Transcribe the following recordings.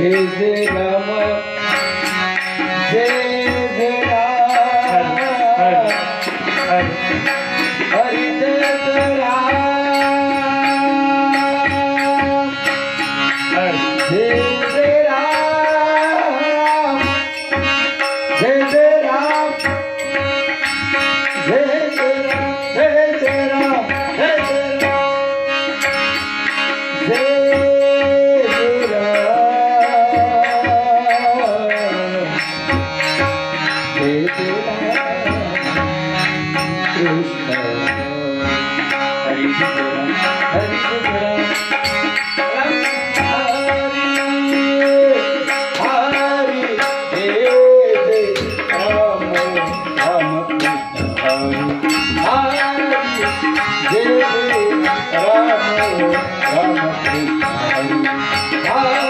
যে রামা যে Hare Rama Rama Krishna Hare Hare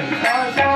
time.